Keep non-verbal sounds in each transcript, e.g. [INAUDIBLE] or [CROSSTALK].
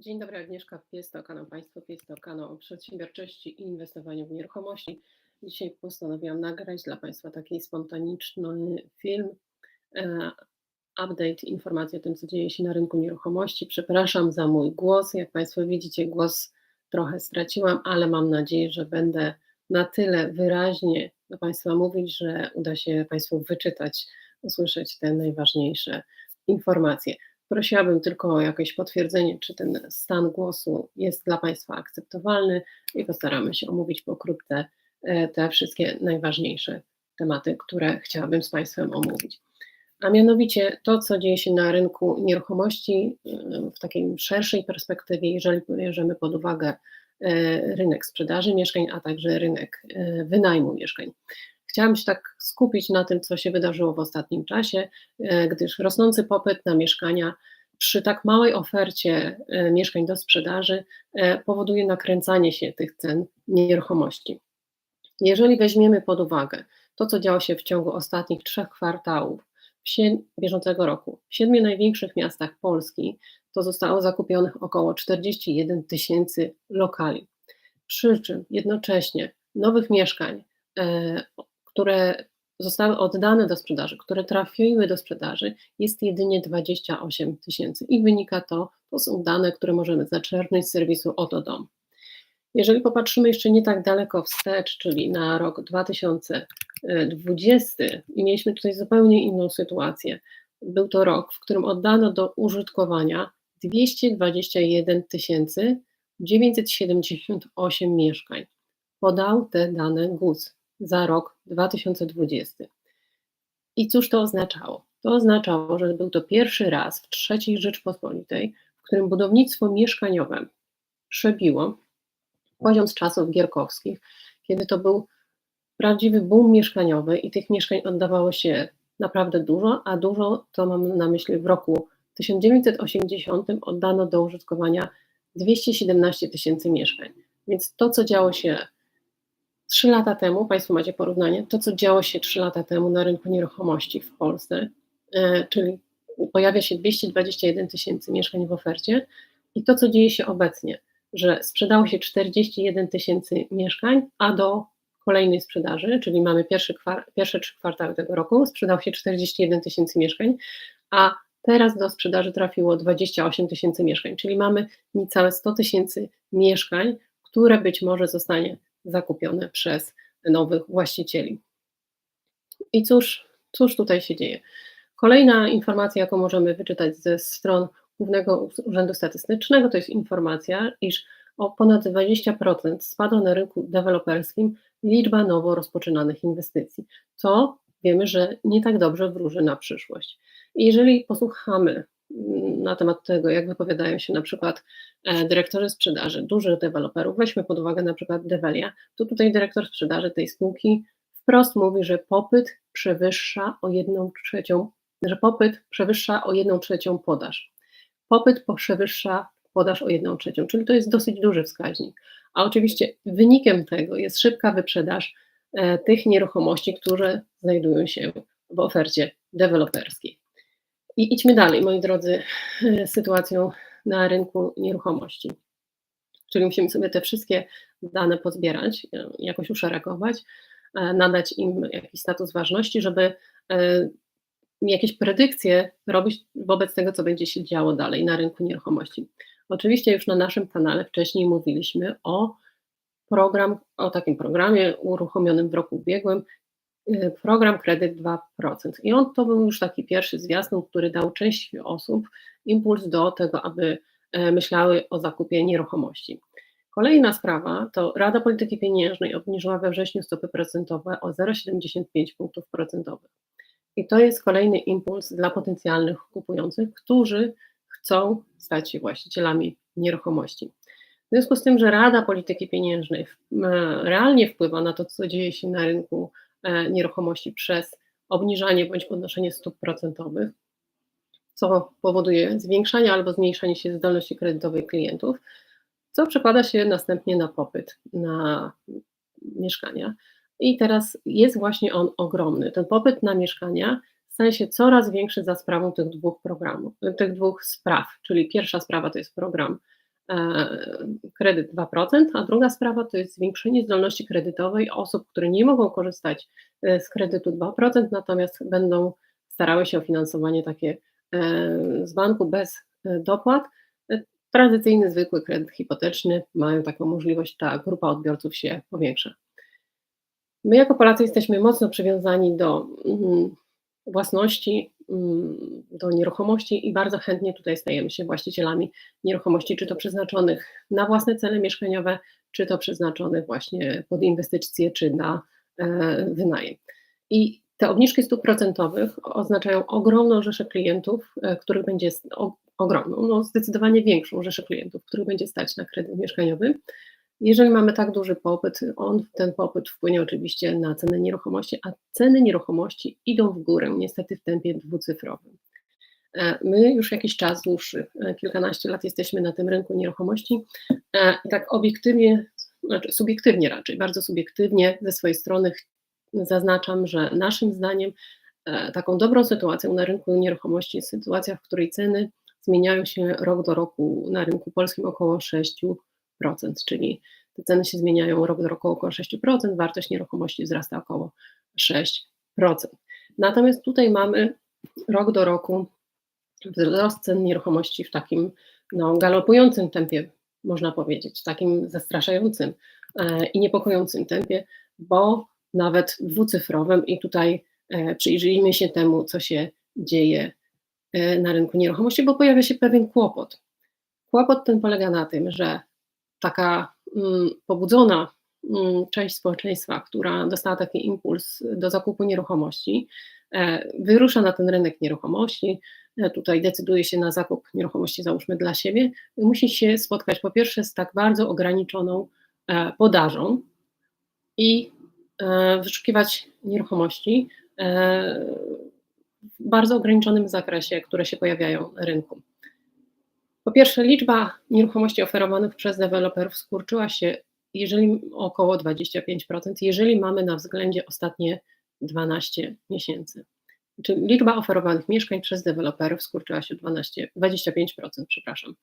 Dzień dobry, Agnieszka Pies, kanał Państwo Pies, kanał o przedsiębiorczości i inwestowaniu w nieruchomości. Dzisiaj postanowiłam nagrać dla Państwa taki spontaniczny film, e, update, informacje o tym, co dzieje się na rynku nieruchomości. Przepraszam za mój głos, jak Państwo widzicie, głos trochę straciłam, ale mam nadzieję, że będę na tyle wyraźnie do Państwa mówić, że uda się Państwu wyczytać, usłyszeć te najważniejsze informacje. Prosiłabym tylko o jakieś potwierdzenie, czy ten stan głosu jest dla Państwa akceptowalny i postaramy się omówić pokrótce e, te wszystkie najważniejsze tematy, które chciałabym z Państwem omówić. A mianowicie to, co dzieje się na rynku nieruchomości e, w takiej szerszej perspektywie, jeżeli bierzemy pod uwagę e, rynek sprzedaży mieszkań, a także rynek wynajmu mieszkań. Chciałam się tak skupić na tym, co się wydarzyło w ostatnim czasie, e, gdyż rosnący popyt na mieszkania przy tak małej ofercie e, mieszkań do sprzedaży e, powoduje nakręcanie się tych cen nieruchomości. Jeżeli weźmiemy pod uwagę to, co działo się w ciągu ostatnich trzech kwartałów bieżącego roku w siedmiu największych miastach Polski, to zostało zakupionych około 41 tysięcy lokali. Przy czym jednocześnie nowych mieszkań które zostały oddane do sprzedaży, które trafiły do sprzedaży, jest jedynie 28 tysięcy i wynika to, to są dane, które możemy zaczerpnąć z serwisu Oto Dom. Jeżeli popatrzymy jeszcze nie tak daleko wstecz, czyli na rok 2020 i mieliśmy tutaj zupełnie inną sytuację. Był to rok, w którym oddano do użytkowania 221 978 mieszkań. Podał te dane GUS, za rok 2020. I cóż to oznaczało? To oznaczało, że był to pierwszy raz w III Rzeczpospolitej, w którym budownictwo mieszkaniowe przebiło poziom z czasów gierkowskich, kiedy to był prawdziwy boom mieszkaniowy i tych mieszkań oddawało się naprawdę dużo, a dużo to mam na myśli w roku 1980 oddano do użytkowania 217 tysięcy mieszkań. Więc to, co działo się Trzy lata temu, Państwo macie porównanie, to co działo się trzy lata temu na rynku nieruchomości w Polsce, e, czyli pojawia się 221 tysięcy mieszkań w ofercie i to co dzieje się obecnie, że sprzedało się 41 tysięcy mieszkań, a do kolejnej sprzedaży, czyli mamy pierwszy pierwsze trzy kwartały tego roku, sprzedało się 41 tysięcy mieszkań, a teraz do sprzedaży trafiło 28 tysięcy mieszkań, czyli mamy niecałe 100 tysięcy mieszkań, które być może zostanie zakupione przez nowych właścicieli. I cóż, cóż tutaj się dzieje? Kolejna informacja, jaką możemy wyczytać ze stron Głównego Urzędu Statystycznego, to jest informacja, iż o ponad 20% spadła na rynku deweloperskim liczba nowo rozpoczynanych inwestycji, co wiemy, że nie tak dobrze wróży na przyszłość. I jeżeli posłuchamy na temat tego, jak wypowiadają się na przykład e, dyrektorzy sprzedaży dużych deweloperów, weźmy pod uwagę na przykład Develia, to tutaj dyrektor sprzedaży tej spółki wprost mówi, że popyt przewyższa o jedną trzecią, że popyt przewyższa o jedną trzecią podaż. Popyt przewyższa podaż o jedną trzecią, czyli to jest dosyć duży wskaźnik. A oczywiście wynikiem tego jest szybka wyprzedaż e, tych nieruchomości, które znajdują się w ofercie deweloperskiej. I idźmy dalej, moi drodzy, sytuacją na rynku nieruchomości. Czyli musimy sobie te wszystkie dane pozbierać, jakoś uszeregować, e, nadać im jakiś status ważności, żeby e, jakieś predykcje robić wobec tego, co będzie się działo dalej na rynku nieruchomości. Oczywiście już na naszym kanale wcześniej mówiliśmy o program, o takim programie uruchomionym w roku ubiegłym, program Kredyt 2%. I on to był już taki pierwszy zwiastun, który dał części osób impuls do tego, aby e, myślały o zakupie nieruchomości. Kolejna sprawa to Rada Polityki Pieniężnej obniżyła we wrześniu stopy procentowe o 0,75 punktów procentowych. I to jest kolejny impuls dla potencjalnych kupujących, którzy chcą stać się właścicielami nieruchomości. W związku z tym, że Rada Polityki Pieniężnej realnie wpływa na to, co dzieje się na rynku nieruchomości przez obniżanie bądź podnoszenie stóp procentowych, co powoduje zwiększanie albo zmniejszanie się zdolności kredytowej klientów, co przekłada się następnie na popyt na mieszkania. I teraz jest właśnie on ogromny. Ten popyt na mieszkania staje się coraz większy za sprawą tych dwóch programów, tych dwóch spraw. Czyli pierwsza sprawa to jest program kredyt 2%, a druga sprawa to jest zwiększenie zdolności kredytowej osób, które nie mogą korzystać z kredytu 2%, natomiast będą starały się o finansowanie takie z banku bez dopłat. Tradycyjny, zwykły kredyt hipoteczny mają taką możliwość, ta grupa odbiorców się powiększa. My jako Polacy jesteśmy mocno przywiązani do mm, własności, do nieruchomości i bardzo chętnie tutaj stajemy się właścicielami nieruchomości, czy to przeznaczonych na własne cele mieszkaniowe, czy to przeznaczonych właśnie pod inwestycje, czy na e, wynajem. I te obniżki stóp procentowych oznaczają ogromną rzeszę klientów, e, których będzie ogromną, no zdecydowanie większą rzeszę klientów, których będzie stać na kredyt mieszkaniowy. Jeżeli mamy tak duży popyt, on, ten popyt wpłynie oczywiście na ceny nieruchomości, a ceny nieruchomości idą w górę, niestety w tempie dwucyfrowym. E, my już jakiś czas dłuższy, e, kilkanaście lat jesteśmy na tym rynku nieruchomości i tak obiektywnie, znaczy subiektywnie raczej, bardzo subiektywnie ze swojej strony zaznaczam, że naszym zdaniem e, taką dobrą sytuacją na rynku nieruchomości jest sytuacja, w której ceny zmieniają się rok do roku na rynku polskim około 6%, czyli te ceny się zmieniają rok do roku około 6%, wartość nieruchomości wzrasta około 6%. Natomiast tutaj mamy rok do roku wzrost cen nieruchomości w takim no, galopującym tempie, można powiedzieć, takim zastraszającym e, i niepokojącym tempie, bo nawet dwucyfrowym i tutaj e, przyjrzyjmy się temu, co się dzieje e, na rynku nieruchomości, bo pojawia się pewien kłopot. Kłopot ten polega na tym, że taka mm, pobudzona mm, część społeczeństwa, która dostała taki impuls do zakupu nieruchomości, e, wyrusza na ten rynek nieruchomości, tutaj decyduje się na zakup nieruchomości, załóżmy dla siebie, musi się spotkać po pierwsze z tak bardzo ograniczoną podażą i E, wyszukiwać nieruchomości e, w bardzo ograniczonym zakresie, które się pojawiają na rynku. Po pierwsze, liczba nieruchomości oferowanych przez deweloperów skurczyła się jeżeli około 25%, jeżeli mamy na względzie ostatnie 12 miesięcy. Czyli liczba oferowanych mieszkań przez deweloperów skurczyła się 12, 25%, przepraszam.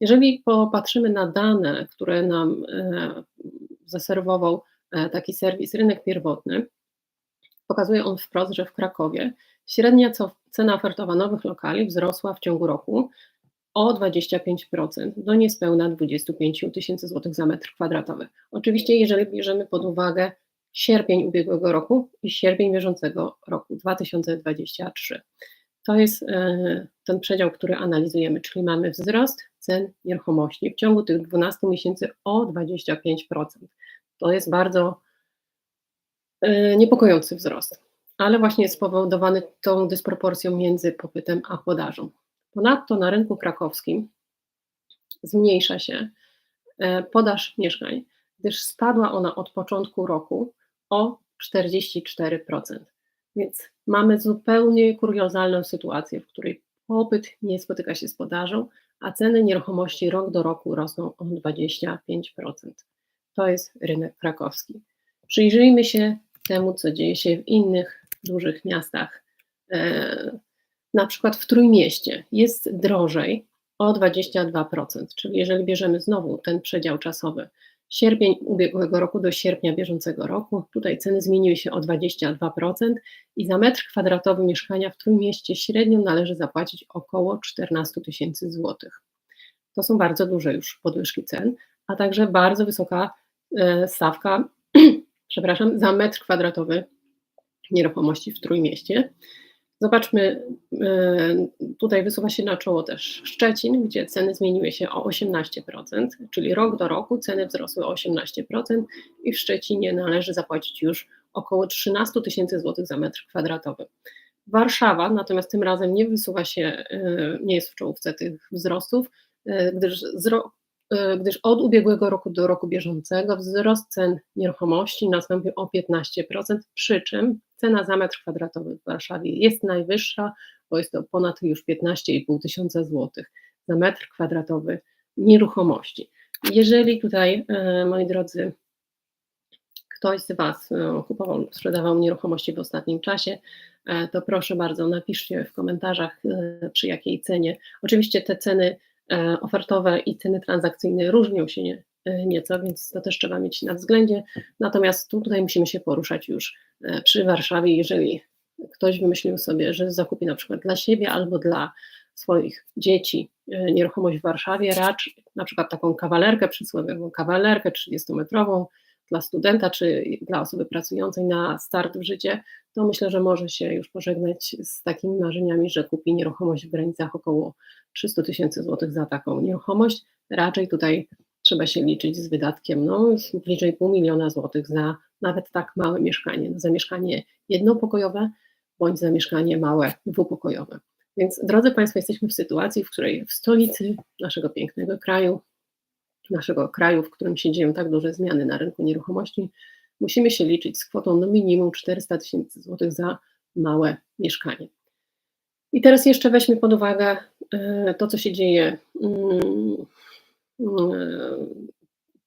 Jeżeli popatrzymy na dane, które nam e, zaserwował E, taki serwis Rynek Pierwotny. Pokazuje on wprost, że w Krakowie średnia cena ofertowa nowych lokali wzrosła w ciągu roku o 25% do niespełna 25 tysięcy złotych za metr kwadratowy. Oczywiście, jeżeli bierzemy pod uwagę sierpień ubiegłego roku i sierpień bieżącego roku 2023. To jest e, ten przedział, który analizujemy, czyli mamy wzrost cen nieruchomości w ciągu tych 12 miesięcy o 25%. To jest bardzo e, niepokojący wzrost, ale właśnie spowodowany tą dysproporcją między popytem a podażą. Ponadto na rynku krakowskim zmniejsza się e, podaż mieszkań, gdyż spadła ona od początku roku o 44%. Więc mamy zupełnie kuriozalną sytuację, w której popyt nie spotyka się z podażą, a ceny nieruchomości rok do roku rosną o 25% to jest rynek krakowski. Przyjrzyjmy się temu, co dzieje się w innych dużych miastach. Na przykład w Trójmieście jest drożej o 22%, czyli jeżeli bierzemy znowu ten przedział czasowy, sierpień ubiegłego roku do sierpnia bieżącego roku, tutaj ceny zmieniły się o 22% i za metr kwadratowy mieszkania w Trójmieście średnio należy zapłacić około 14 tysięcy złotych. To są bardzo duże już podwyżki cen, a także bardzo wysoka E, stawka, [CLEARS THROAT] przepraszam, za metr kwadratowy nieruchomości w Trójmieście. Zobaczmy, e, tutaj wysuwa się na czoło też Szczecin, gdzie ceny zmieniły się o 18%, czyli rok do roku ceny wzrosły o 18% i w Szczecinie należy zapłacić już około 13 tysięcy złotych za metr kwadratowy. Warszawa natomiast tym razem nie wysuwa się, e, nie jest w czołówce tych wzrostów, gdyż E, gdyż od ubiegłego roku do roku bieżącego wzrost cen nieruchomości nastąpił o 15%, przy czym cena za metr kwadratowy w Warszawie jest najwyższa, bo jest to ponad już 15,5 tysiąca złotych za metr kwadratowy nieruchomości. Jeżeli tutaj, e, moi drodzy, ktoś z Was e, kupował, sprzedawał nieruchomości w ostatnim czasie, to proszę bardzo, napiszcie w komentarzach, przy jakiej cenie. Oczywiście te ceny ofertowe i ceny transakcyjne różnią się nie, nieco, więc to też trzeba mieć na względzie. Natomiast tutaj musimy się poruszać już przy Warszawie, jeżeli ktoś wymyślił sobie, że zakupi na przykład dla siebie albo dla swoich dzieci e, nieruchomość w Warszawie, racz na przykład taką kawalerkę, przysłowiową kawalerkę 30-metrową dla studenta czy dla osoby pracującej na start w życie, to myślę, że może się już pożegnać z takimi marzeniami, że kupi nieruchomość w granicach około 300 tysięcy złotych za taką nieruchomość. Raczej tutaj trzeba się liczyć z wydatkiem no, bliżej pół miliona złotych za nawet tak małe mieszkanie, za mieszkanie jednopokojowe bądź za mieszkanie małe dwupokojowe. Więc drodzy Państwo, jesteśmy w sytuacji, w której w stolicy naszego pięknego kraju, naszego kraju, w którym się dzieją tak duże zmiany na rynku nieruchomości, musimy się liczyć z kwotą no minimum 400 tysięcy złotych za małe mieszkanie. I teraz jeszcze weźmy pod uwagę e, to, co się dzieje, mm, e,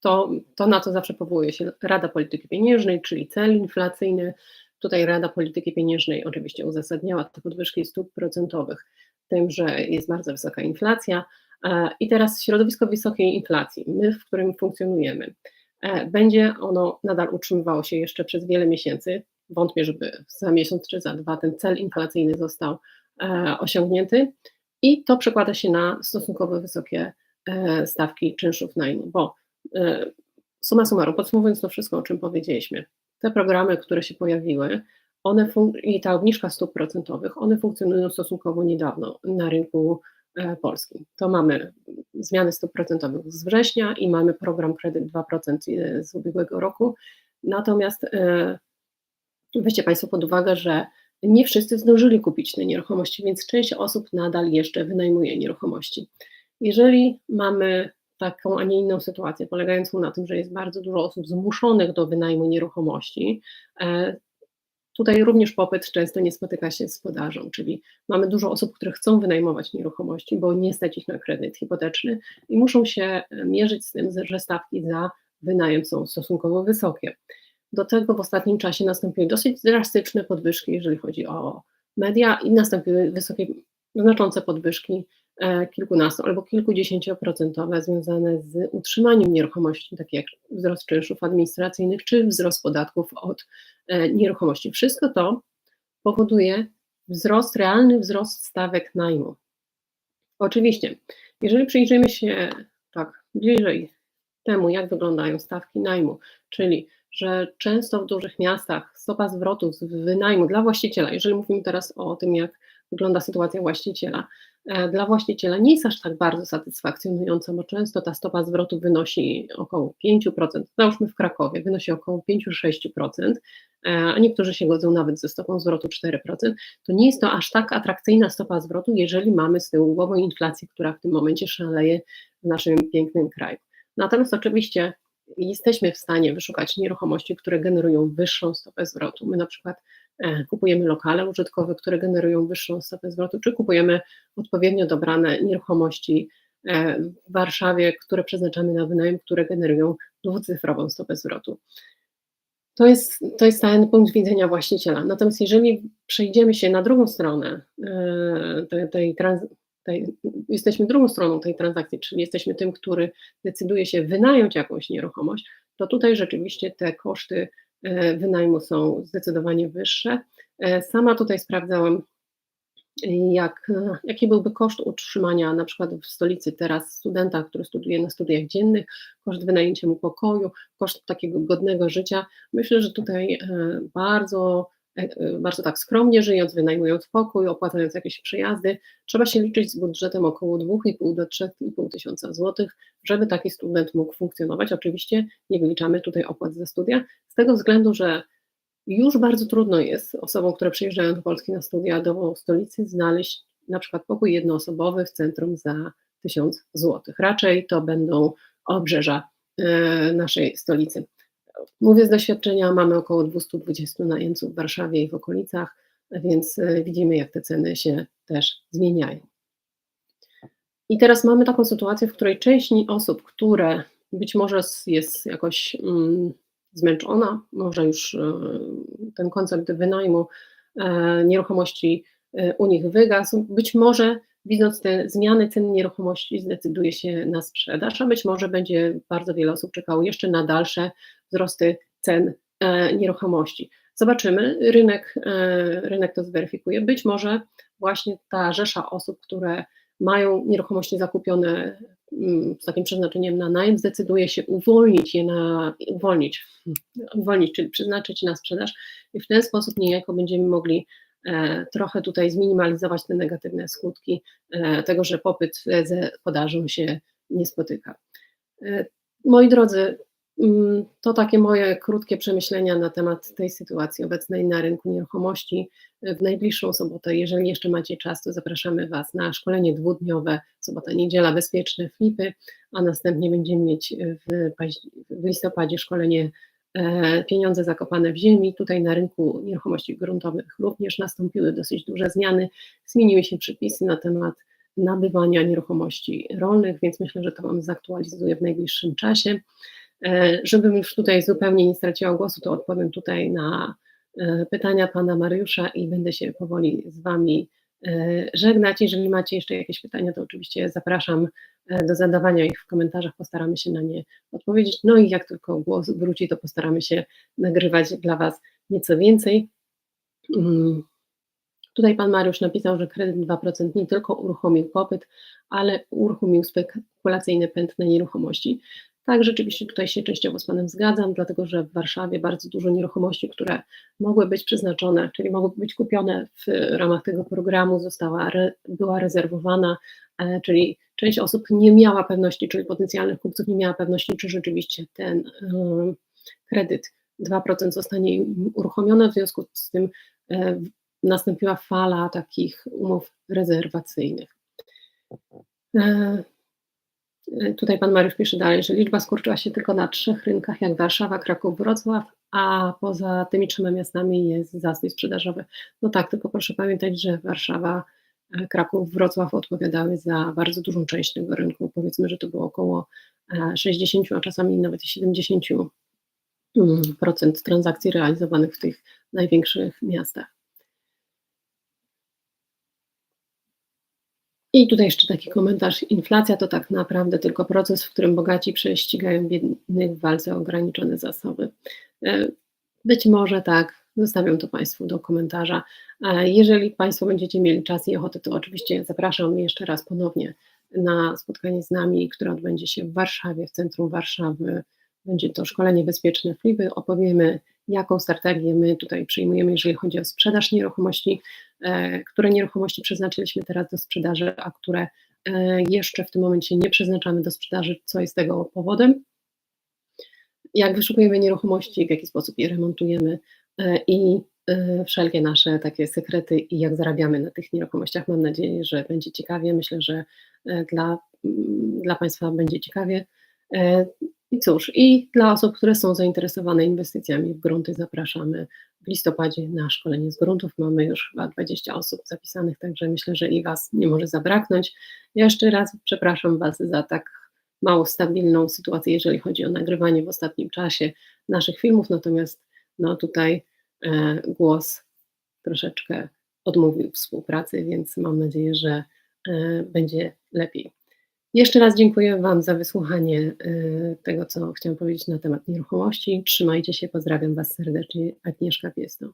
to, to na co zawsze powołuje się Rada Polityki Pieniężnej, czyli cel inflacyjny, Tutaj Rada Polityki Pieniężnej oczywiście uzasadniała te podwyżki stóp procentowych tym, że jest bardzo wysoka inflacja. E, I teraz środowisko wysokiej inflacji, my, w którym funkcjonujemy, e, będzie ono nadal utrzymywało się jeszcze przez wiele miesięcy. Wątpię, żeby za miesiąc czy za dwa ten cel inflacyjny został osiągnięty. I to przekłada się na stosunkowo wysokie stawki czynszów najmu, bo suma summarum, podsumowując to wszystko, o czym powiedzieliśmy, te programy, które się pojawiły, one i ta obniżka stóp procentowych, one funkcjonują stosunkowo niedawno na rynku e, polskim. To mamy zmiany stóp procentowych z września i mamy program kredyt 2% e, z ubiegłego roku. Natomiast e, weźcie Państwo pod uwagę, że nie wszyscy zdążyli kupić te nieruchomości, więc część osób nadal jeszcze wynajmuje nieruchomości. Jeżeli mamy taką, a nie inną sytuację, polegającą na tym, że jest bardzo dużo osób zmuszonych do wynajmu nieruchomości. E, tutaj również popyt często nie spotyka się z podażą, czyli mamy dużo osób, które chcą wynajmować nieruchomości, bo nie stać ich na kredyt hipoteczny i muszą się mierzyć z tym, że stawki za wynajem są stosunkowo wysokie. Do tego w ostatnim czasie nastąpiły dosyć drastyczne podwyżki, jeżeli chodzi o media, i nastąpiły wysokie, znaczące podwyżki E, kilkunastu albo kilkudziesięcioprocentowe związane z utrzymaniem nieruchomości, takie jak wzrost czynszów administracyjnych czy wzrost podatków od e, nieruchomości. Wszystko to powoduje wzrost, realny wzrost stawek najmu. Oczywiście, jeżeli przyjrzymy się tak bliżej temu, jak wyglądają stawki najmu, czyli że często w dużych miastach stopa zwrotu z wynajmu dla właściciela, jeżeli mówimy teraz o tym, jak wygląda sytuacja właściciela, E, dla właściciela nie jest aż tak bardzo satysfakcjonująca, bo często ta stopa zwrotu wynosi około 5%, załóżmy w Krakowie, wynosi około 5-6%, e, a niektórzy się godzą nawet ze stopą zwrotu 4%, to nie jest to aż tak atrakcyjna stopa zwrotu, jeżeli mamy z tyłu głową inflację, która w tym momencie szaleje w naszym pięknym kraju. Natomiast oczywiście jesteśmy w stanie wyszukać nieruchomości, które generują wyższą stopę zwrotu. My na przykład E, kupujemy lokale użytkowe, które generują wyższą stopę zwrotu, czy kupujemy odpowiednio dobrane nieruchomości e, w Warszawie, które przeznaczamy na wynajem, które generują dwucyfrową stopę zwrotu. To jest, to jest ten punkt widzenia właściciela. Natomiast jeżeli przejdziemy się na drugą stronę e, tej, tej, tej, jesteśmy drugą stroną tej transakcji, czyli jesteśmy tym, który decyduje się wynająć jakąś nieruchomość, to tutaj rzeczywiście te koszty E, wynajmu są zdecydowanie wyższe. E, sama tutaj sprawdzałam, jak, jaki byłby koszt utrzymania na przykład w stolicy teraz studenta, który studiuje na studiach dziennych, koszt wynajęcia mu pokoju, koszt takiego godnego życia. Myślę, że tutaj e, bardzo bardzo tak skromnie żyjąc, wynajmując pokój, opłacając jakieś przejazdy, trzeba się liczyć z budżetem około 2,5 do 3,5 tysiąca złotych, żeby taki student mógł funkcjonować. Oczywiście nie wyliczamy tutaj opłat za studia, z tego względu, że już bardzo trudno jest osobom, które przyjeżdżają do Polski na studia do stolicy, znaleźć na przykład pokój jednoosobowy w centrum za 1000 złotych. Raczej to będą obrzeża e, naszej stolicy. Mówię z doświadczenia, mamy około 220 najemców w Warszawie i w okolicach, więc e, widzimy, jak te ceny się też zmieniają. I teraz mamy taką sytuację, w której część osób, które być może jest jakoś mm, zmęczona, może już y, ten koncept wynajmu y, nieruchomości u nich wygasł, być może widząc te zmiany cen nieruchomości, zdecyduje się na sprzedaż, a być może będzie bardzo wiele osób czekało jeszcze na dalsze wzrosty cen e, nieruchomości. Zobaczymy, rynek, e, rynek to zweryfikuje. Być może właśnie ta rzesza osób, które mają nieruchomości zakupione mm, z takim przeznaczeniem na najem, zdecyduje się uwolnić je na, uwolnić, uwolnić, czyli przeznaczyć na sprzedaż i w ten sposób niejako będziemy mogli trochę tutaj zminimalizować te negatywne skutki e, tego, że popyt ze podażą się nie spotyka. Moi drodzy, Mm, to takie moje krótkie przemyślenia na temat tej sytuacji obecnej na rynku nieruchomości. W najbliższą sobotę, jeżeli jeszcze macie czas, to zapraszamy Was na szkolenie dwudniowe, sobota, niedziela, bezpieczne flipy, a następnie będziemy mieć w, w listopadzie szkolenie e, pieniądze zakopane w ziemi. Tutaj na rynku nieruchomości gruntowych również nastąpiły dosyć duże zmiany. Zmieniły się przepisy na temat nabywania nieruchomości rolnych, więc myślę, że to Wam zaktualizuję w najbliższym czasie. E, żebym już tutaj zupełnie nie straciła głosu, to odpowiem tutaj na e, pytania pana Mariusza i będę się powoli z wami e, żegnać. Jeżeli macie jeszcze jakieś pytania, to oczywiście zapraszam do zadawania ich w komentarzach, postaramy się na nie odpowiedzieć. No i jak tylko głos wróci, to postaramy się nagrywać dla Was nieco więcej. Mm. Tutaj pan Mariusz napisał, że kredyt 2% nie tylko uruchomił popyt, ale uruchomił spekulacyjny pęd na nieruchomości. Tak, rzeczywiście tutaj się częściowo z Panem zgadzam, dlatego że w Warszawie bardzo dużo nieruchomości, które mogły być przeznaczone, czyli mogły być kupione w ramach tego programu, została, była rezerwowana, czyli część osób nie miała pewności, czyli potencjalnych kupców nie miała pewności, czy rzeczywiście ten e, kredyt 2% zostanie uruchomiony, w związku z tym e, nastąpiła fala takich umów rezerwacyjnych. Tutaj pan Mariusz pisze dalej, że liczba skurczyła się tylko na trzech rynkach, jak Warszawa, Kraków, Wrocław, a poza tymi trzema miastami jest zastój sprzedażowy. No tak, tylko proszę pamiętać, że Warszawa, e, Kraków, Wrocław odpowiadały za bardzo dużą część tego rynku. Powiedzmy, że to było około 60, e, a czasami nawet 70% mm, transakcji realizowanych w tych największych miastach. I tutaj jeszcze taki komentarz. Inflacja to tak naprawdę tylko proces, w którym bogaci prześcigają biednych w walce o ograniczone zasoby. E, być może tak, zostawiam to Państwu do komentarza. Jeżeli Państwo będziecie mieli czas i ochotę, to oczywiście zapraszam jeszcze raz ponownie na spotkanie z nami, które odbędzie się w Warszawie, w centrum Warszawy. Będzie to szkolenie bezpieczne flipy. Opowiemy, jaką strategię my tutaj przyjmujemy, jeżeli chodzi o sprzedaż nieruchomości, e, które nieruchomości przeznaczyliśmy teraz do sprzedaży, a które e, jeszcze w tym momencie nie przeznaczamy do sprzedaży, co jest tego powodem. Jak wyszukujemy nieruchomości, w jaki sposób je remontujemy i wszelkie nasze takie sekrety i jak zarabiamy na tych nieruchomościach. Mam nadzieję, że będzie ciekawie. Myślę, że dla, dla Państwa będzie ciekawie. I cóż, i dla osób, które są zainteresowane inwestycjami w grunty, zapraszamy w listopadzie na szkolenie z gruntów. Mamy już chyba 20 osób zapisanych, także myślę, że i Was nie może zabraknąć. Ja jeszcze raz przepraszam Was za tak mało stabilną sytuację, jeżeli chodzi o nagrywanie w ostatnim czasie naszych filmów, natomiast no tutaj e, głos troszeczkę odmówił współpracy, więc mam nadzieję, że e, będzie lepiej. Jeszcze raz dziękuję Wam za wysłuchanie y, tego, co chciałam powiedzieć na temat nieruchomości. Trzymajcie się, pozdrawiam Was serdecznie, Agnieszka Piesno.